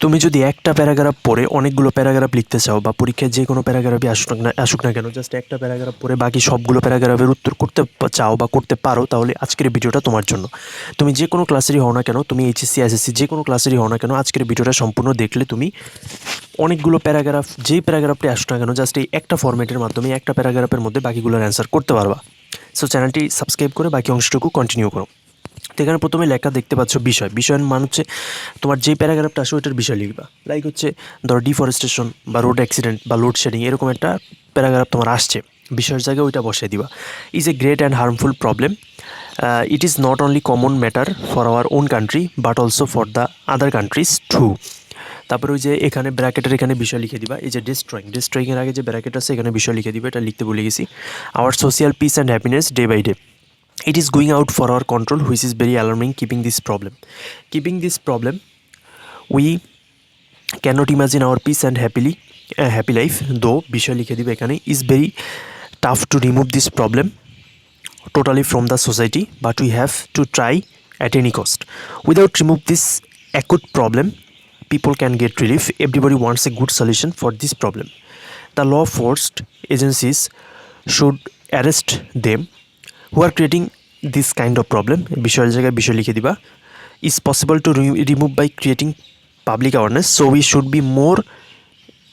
তুমি যদি একটা প্যারাগ্রাফ পড়ে অনেকগুলো প্যারাগ্রাফ লিখতে চাও বা পরীক্ষায় যে কোনো প্যারাগ্রাফই আসুক না আসুক না কেন জাস্ট একটা প্যারাগ্রাফ পড়ে বাকি সবগুলো প্যারাগ্রাফের উত্তর করতে চাও বা করতে পারো, তাহলে আজকের ভিডিওটা তোমার জন্য। তুমি যে কোনো ক্লাসেরই হও না কেন, তুমি এইচএসসি এসএসসি যে কোনো ক্লাসেরই হও না কেন, আজকের ভিডিওটা সম্পূর্ণ দেখলে তুমি অনেকগুলো প্যারাগ্রাফ, যেই প্যারাগ্রাফটি আসুক না কেন জাস্ট এই একটা ফরম্যাটের মাধ্যমে একটা প্যারাগ্রাফের মধ্যে বাকিগুলোর অ্যান্সার করতে পারবা। সো চ্যানেলটি সাবস্ক্রাইব করে বাকি অংশটুকু কন্টিনিউ করো। তো এখানে প্রথমে লেখা দেখতে পাচ্ছ বিষয়। বিষয়ের মান হচ্ছে তোমার যে প্যারাগ্রাফটা আসে ওইটার বিষয় লিখবা। লাইক হচ্ছে ধরো ডিফরেস্টেশন বা রোড অ্যাক্সিডেন্ট বা লোডশেডিং এরকম একটা প্যারাগ্রাফ তোমার আসছে। বিষয়ের জায়গায় ওইটা বসিয়ে দিবা। Is a great and harmful problem it is not only common matter for our own country but also for the other countries to তারপরে ওই যে এখানে ব্র্যাকেটের এখানে বিষয় লিখে দিবা। এই যে ডিস্ট্রয়িং ডিস্ট্রয়িংয়ের আগে যে ব্র্যাকেট আছে, এখানে বিষয় লিখে দিবা। এটা লিখতে ভুলে গেছি। Our social peace and happiness day by day it is going out for our control which is very alarming keeping this problem keeping this problem we cannot imagine our peace and happily uh, happy life though বিষয় লিখে দিবে এখানে is very tough to remove this problem totally from the society but we have to try at any cost without remove this acute problem people can get relief everybody wants a good solution for this problem the law forced agencies should arrest them who are creating this kind of problem, বিষয়ের জায়গায় বিষয় লিখে দিবা possible to re- remove by creating public awareness, so we should be more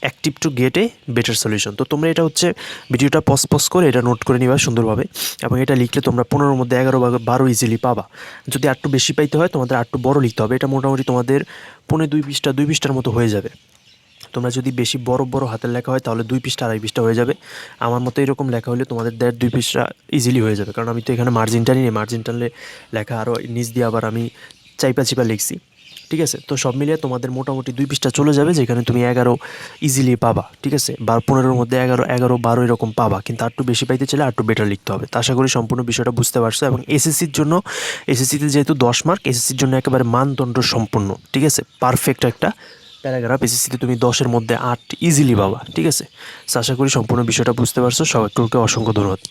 active to get a better solution তো তোমরা এটা হচ্ছে ভিডিওটা পজ পজ করে এটা নোট করে নিবা সুন্দরভাবে, এবং এটা লিখলে তোমরা পনেরোর মধ্যে এগারো বা বারো ইজিলি পাবা। যদি আটটু বেশি পাইতে হয়, তোমাদের আটটু বড় লিখতে হবে, এটা মোটামুটি তোমাদের পনেরো দুই পৃষ্ঠা, দুই পৃষ্ঠার মতো হয়ে যাবে। তোমরা যদি বেশি বড় বড় হাতের লেখা হয়, তাহলে দুই পিসটা আড়াই পিসটা হয়ে যাবে। আমার মতো এরকম লেখা হলে তোমাদের দেড় দুই পিসটা ইজিলি হয়ে যাবে। কারণ আমি তো এখানে মার্জিন নেই মার্জিন টানলে লেখা আরও নিচ দিয়ে আবার আমি চাইপা চিপা লিখছি। ঠিক আছে? তো সব মিলিয়ে তোমাদের মোটামুটি দুই পৃষ্ঠা চলে যাবে, যেখানে তুমি এগারো ইজিলি পাবা। ঠিক আছে? বা পনেরোর মধ্যে এগারো এগারো, বারো এরকম পাবা। কিন্তু আর একটু বেশি পাইতে চাইলে আর একটু বেটার লিখতে হবে। তো আশা করি সম্পূর্ণ বিষয়টা বুঝতে পারছ। এবং এসএসসির জন্য এসএসসিতে যেহেতু দশ মার্ক এসএসসির জন্য একেবারে মানদণ্ড সম্পূর্ণ। ঠিক আছে? পারফেক্ট একটা প্যারাগ্রাফ এসএসসিতে তুমি দশের মধ্যে আট ইজিলি পাবা, ঠিক আছে? আশা করি সম্পূর্ণ বিষয়টা বুঝতে পারছ। সবাইকে অসংখ্য ধন্যবাদ।